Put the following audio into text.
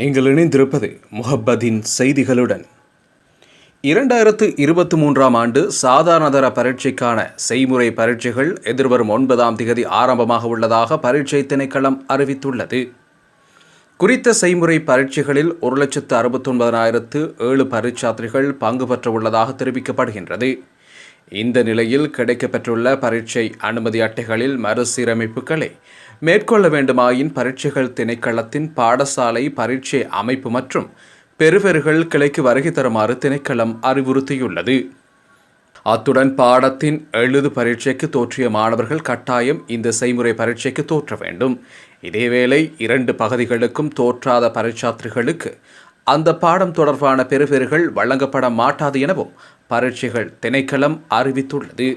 நீங்கள் இணைந்திருப்பது முஹப்பதின் செய்திகளுடன். இரண்டாயிரத்து இருபத்தி மூன்றாம் ஆண்டு சாதாரணதர பரீட்சைக்கான செய்முறை பரீட்சைகள் எதிர்வரும் ஒன்பதாம் திகதி ஆரம்பமாக உள்ளதாக பரீட்சை திணைக்களம் அறிவித்துள்ளது. குறித்த செய்முறை பரீட்சைகளில் ஒரு லட்சத்து அறுபத்தொன்பதனாயிரத்து ஏழு பரீட்சார்த்திகள் பங்கு பெற்ற உள்ளதாக தெரிவிக்கப்படுகின்றது. இந்த நிலையில் கிடைக்கப்பெற்றுள்ள பரீட்சை அனுமதி அட்டைகளில் மறுசீரமைப்புகளை மேற்கொள்ள வேண்டுமாயின் பரீட்சைகள் திணைக்களத்தின் பாடசாலை பரீட்சை அமைப்பு மற்றும் பெறுபேறுகள் கிளைக்கு வருகை தருமாறு திணைக்களம் அறிவுறுத்தியுள்ளது. அத்துடன் பாடத்தின் எழுது பரீட்சைக்கு தோற்றிய மாணவர்கள் கட்டாயம் இந்த செய்முறை பரீட்சைக்கு தோற்ற வேண்டும். இதேவேளை இரண்டு பகுதிகளுக்கும் தோற்றாத பரீட்சார்த்திகளுக்கு அந்த பாடம் தொடர்பான பெறுபேறுகள் வழங்கப்பட மாட்டாது எனவும் பரீட்சைகள் திணைக்களம் அறிவித்துள்ளது.